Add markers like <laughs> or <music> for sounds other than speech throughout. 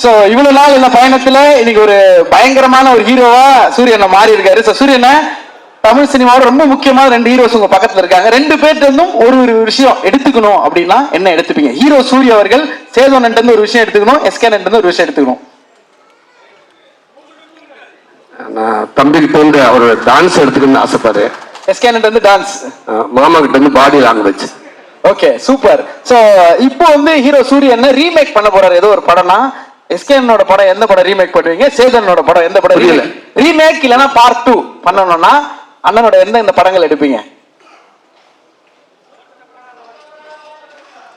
So இவ்வளவு நாள் இந்த பயணத்துல இன்னைக்கு ஒரு பயங்கரமான ஒரு ஹீரோவா சூரியனை மாறி இருக்காரு ஸோ சூரியனை தமிழ் சினிமாவோட ரொம்ப முக்கியமான ரெண்டு ஹீரோஸ் உங்க பக்கத்துல இருக்காங்க ரெண்டு பேர்ட்ட இருந்தும் ஒரு ஒரு விஷயம் எடுத்துக்கணும் அப்படின்னா என்ன எடுத்துப்பீங்க ஹீரோ சூரிய அவர்கள் சேதோனன்ட்ட இருந்து ஒரு விஷயம் எடுத்துக்கணும் எஸ்கேனன் இருந்து ஒரு விஷயம் எடுத்துக்கணும் தம்பிக்கு தோன்ற அவர் டான்ஸ் எடுத்துக்கணும்னு ஆசைப்பாரு எஸ்கேனன் வந்து டான்ஸ் மாமா கிட்ட இருந்து body language okay super so இப்போ வந்து ஹீரோ சூரியன் ரீமேக் பண்ண போறாரு ஏதோ ஒரு படம்னா எஸ்கேனோட படம் எந்த படம் ரீமேக் பண்ணுவீங்க? சேதனோட படம் எந்த படம். ரீமேக் இல்லனா பார்ட் டூ பண்ணணும்னா அண்ணனோட எந்த இந்த படங்கள் எடுப்பீங்க?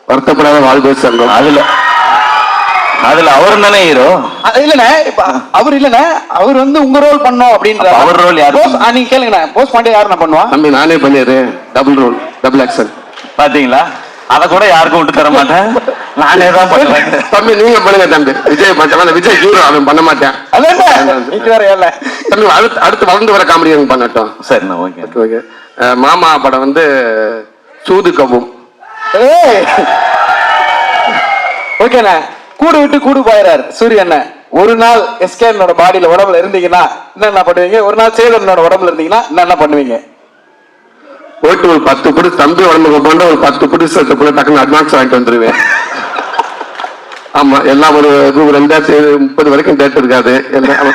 வருத்தப்படாத வாழ்வு சங்கம். அதுல அதுல அவரும் தானே ஹீரோ இல்லண்ணே இப்ப அவர் இல்லண்ணே அவர் வந்து உங்க ரோல் பண்ணோம் அப்படின்ற அப்ப அவர் role யாரு? நீங்க கேளுங்கண்ணே போஸ்ட் பாண்டே யாருண்ணா பண்ணுவா? தம்பி நானே பண்ணிடுறே டபுள் ரோல் டபுள் ஆக்சன் பாத்தீங்களா? அத கூட யாருக்கும் விட்டு தர மாட்டேன். நானே தான் பண்ணுவேன். <laughs> தம்பி நீங்க பண்ணுங்க தம்பி. விஜய் பண்ண விஜய் ஹீரோ அவன் பண்ண மாட்டேன். <laughs> தம்பி அடுத்து அடுத்து வளர்ந்து வர காமெடி பண்ணட்டும். சரிண்ணா ஓகே. மாமா படம் வந்து சூது ஏய்! ஓகேண்ணே கூடு விட்டு கூடு போயிறாரு சூரியண்ண ஒரு நாள் எஸ்கேனோட பாடியில உடம்புல இருந்தீங்கன்னா என்னென்ன பண்ணுவீங்க? ஒரு நாள் சேதனோட உடம்புல இருந்தீங்கன்னா என்னென்ன பண்ணுவீங்க? போயிட்டு ஒரு பத்து புடி தம்பி உடம்புக்கு போன்ற ஒரு பத்து புடி செட்டு டக்குன்னு அட்வான்ஸ் வாங்கிட்டு வந்துருவேன். ஆமா எல்லாம் ஒரு ரெண்டாயிரத்தி முப்பது வரைக்கும் டேட் இருக்காது. எல்லாம்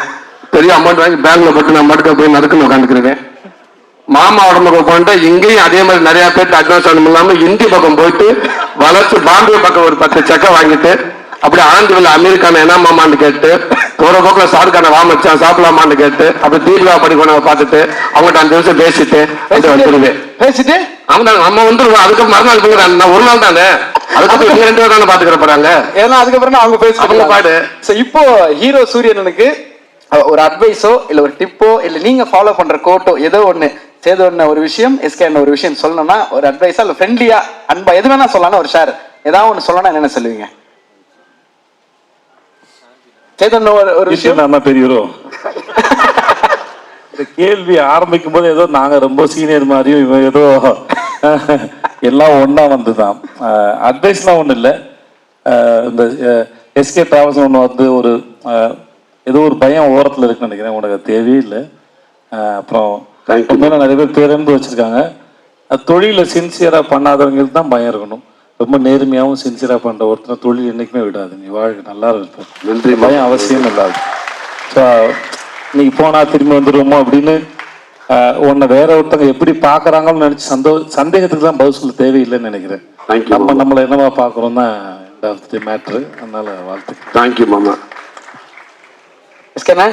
பெரிய அமௌண்ட் வாங்கி பேங்க்ல போட்டு நான் மட்டும் போய் நறுக்குன்னு உட்காந்துக்கிறேன் மாமா உடம்புக்கு போன்ற இங்கேயும் அதே மாதிரி நிறைய பேர்ட்டு அட்வான்ஸ் வேணும் இல்லாம இந்தி பக்கம் போயிட்டு வளர்ச்சி பாம்பே பக்கம் ஒரு பத்து செக்கை வாங்கிட்டு அப்படி ஆந்திரில் அமெரிக்கான என்ன மாமான்னு கேட்டு போற போக்கில் ஷாருக்கான வா மச்சான் சாப்பிடலாமான்னு கேட்டு அப்படி தீபிகா படிக்கணும் பார்த்துட்டு அவங்ககிட்ட அஞ்சு நிமிஷம் பேசிட்டு வந்துருவேன் பேசிட்டு? அவங்க நம்ம வந்துருவோம் அதுக்கு மறுநாள் நான் ஒரு நாள் தானே? அதுக்கப்புறம் இவங்க ரெண்டு பேரும் தானே பாத்துக்கிற போறாங்க? ஏன்னா அதுக்கப்புறம் அவங்க பேசுவாங்க பாடு. சோ இப்போ ஹீரோ சூரியனுக்கு ஒரு அட்வைஸோ இல்ல ஒரு டிப்போ இல்ல நீங்க ஃபாலோ பண்ற கோட்டோ ஏதோ ஒண்ணு சேது ஒண்ணு ஒரு விஷயம் எஸ்கே ஒரு விஷயம் சொல்லணும்னா ஒரு அட்வைஸா இல்ல ஃப்ரெண்ட்லியா அன்பா எது வேணா சொல்லலாம் ஒரு ஷேர் ஏதாவது ஒண்ணு சொல்லணும்னா என்னென்ன சொல்லுவீங்க? சேதன் ஒரு ஒரு விஷயம் விஷயம்? பெரிய hero. இந்த கேள்வி ஆரம்பிக்கும் போது ஏதோ நாங்க ரொம்ப சீனியர் மாதிரியும் இவன் ஏதோ எல்லாம் ஒண்ணா வந்துதான். அட்வைஸ்லாம் ஒண்ணும் இல்லை. இந்த எஸ்கே டிராவல்ஸ் ஒன்று வந்து ஒரு ஏதோ ஒரு பயம் ஓரத்துல இருக்குன்னு நினைக்கிறேன். உனக்கு அது தேவையே இல்லை அஹ், அப்புறம். உண்மையில நிறைய பேர் பேருந்து வச்சிருக்காங்க. தொழில சின்சியரா பண்ணாதவங்களுக்கு தான் பயம் இருக்கணும். ரொம்ப நேர்மையாகவும் சின்சியரா பண்ற ஒருத்தனை தொழில் என்னைக்குமே விடாது. நீ வாழ்க்கை நல்லா இருப்ப. நன்றி பயம் அவசியம் இல்லாது. ஸோ இன்னைக்கு போனா திரும்பி வந்துருவோமோ அப்படின்னு உன்னை வேற ஒருத்தவங்க எப்படி பாக்குறாங்கன்னு நினைச்சு சந்தோ சந்தேகத்துக்கு தான் பதில் சொல்ல தேவையில்லைன்னு நினைக்கிறேன். நம்ம மாமா. நம்மளை என்னவா பாக்குறோம் தான் மேட்ரு அதனால வாழ்த்துக்கள். தேங்க்யூ மாமா எஸ்கேண்ணா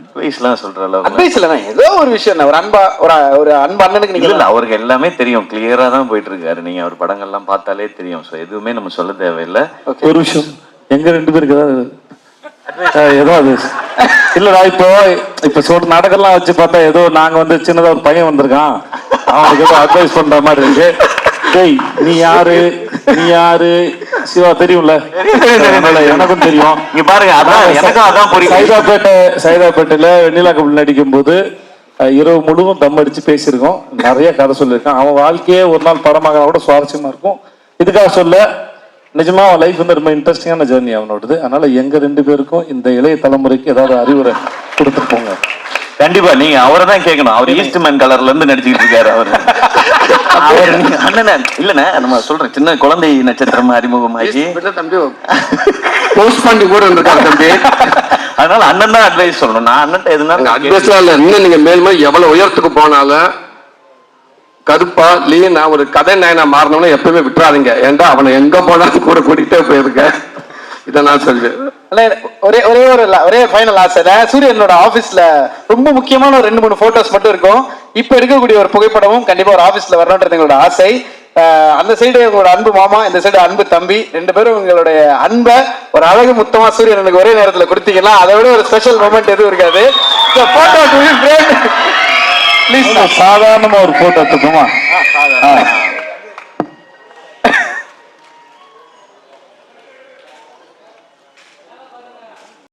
அட்வைஸ்லாம் சொல்ற அளவுக்கு அட்வைஸ் இல்லைண்ணா ஏதோ ஒரு விஷயம் ஒரு அன்பா ஒரு ஒரு அன்பு அண்ணனுக்கு இல்ல இல்ல நீங்க அவருக்கு எல்லாமே தெரியும். கிளியரா தான் போயிட்டு இருக்காரு நீங்க அவர் படங்கள்லாம் பார்த்தாலே தெரியும். சோ எதுவுமே நம்ம சொல்ல தேவையில்லை. ஒரு விஷயம். எங்க ரெண்டு பேருக்கு ஏதாவது ஏதோ அது இல்லடா இப்போ இப்ப சொல்ற நாடகம்லாம் வச்சு பார்த்தா ஏதோ நாங்க வந்து சின்னதா ஒரு பையன் வந்திருக்கான். அவனுக்கு ஏதோ அட்வைஸ் பண்ற மாதிரி இருக்கு. டேய் நீ யாரு? நீ யாரு? சிவா தெரியும்ல? எனக்கும் தெரியும். இங்க பாருங்க அதான் எனக்கும் அதான் புரியும். சைதாப்பேட்டை சைதாப்பேட்டையில வெண்ணிலா கபில் நடிக்கும் போது இரவு முழுவதும் தம் அடிச்சு பேசியிருக்கோம். நிறைய கதை சொல்லியிருக்கான். அவன் வாழ்க்கையே ஒரு நாள் படமாக கூட சுவாரஸ்யமா இருக்கும். இதுக்காக சொல்ல நிஜமா அவன் லைஃப் வந்து ரொம்ப இன்ட்ரெஸ்டிங்கான ஜேர்னி அவனோடது அதனால எங்க ரெண்டு பேருக்கும் இந்த இளைய தலைமுறைக்கு ஏதாவது அறிவுரை கொடுத்துட்டு போங்க. கண்டிப்பா நீங்க அவரை தான் கேட்கணும். அவர் ஈஸ்ட் மேன் கலர்ல இருந்து நடிச்சுக்கிட்டு இருக்காரு அவர். அவர் <laughs> அண்ணனே இல்லண்ணே நம்ம சொல்றேன் சின்ன குழந்தை நட்சத்திரம் அறிமுகமாகி. தம்பி போஸ்ட் பண்ணி கூட இருந்திருக்காரு தம்பி. அதனால அண்ணன் தான் அட்வைஸ் சொல்லணும். நான் அண்ணன் எதுனாலும் அட்வைஸ்லாம் இல்ல. இன்னும் நீங்க மேலுமே எவ்வளவு உயரத்துக்கு போனாலும் கருப்பா லீனா ஒரு கதை நாயனா மாறினவன எப்பவுமே விட்டுறாதீங்க. ஏன்டா அவனை எங்க போனாலும் கூட கூட்டிகிட்டே போயிருக்க? இதை நான் சொல்வேன் ஒரே ஒரே ஒரு ஒரே ஃபைனல் ஆசை சூரியனோட ஆபீஸ்ல ரொம்ப முக்கியமான ஒரு ரெண்டு மூணு போட்டோஸ் மட்டும் இருக்கும். இப்ப இருக்கக்கூடிய ஒரு புகைப்படமும் கண்டிப்பா ஒரு ஆபீஸ்ல வரணுன்றது எங்களோட ஆசை. அந்த சைடு உங்களோட அன்பு மாமா இந்த சைடு அன்பு தம்பி. ரெண்டு பேரும் உங்களுடைய அன்பை ஒரு அழகு முத்தமா எனக்கு ஒரே நேரத்துல கொடுத்தீங்கன்னா அதை விட ஒரு ஸ்பெஷல் மூமெண்ட் எதுவும் இருக்காது. போட்டோ ப்ளீஸ் சாதாரணமா ஒரு போட்டோ எடுத்துக்கோமா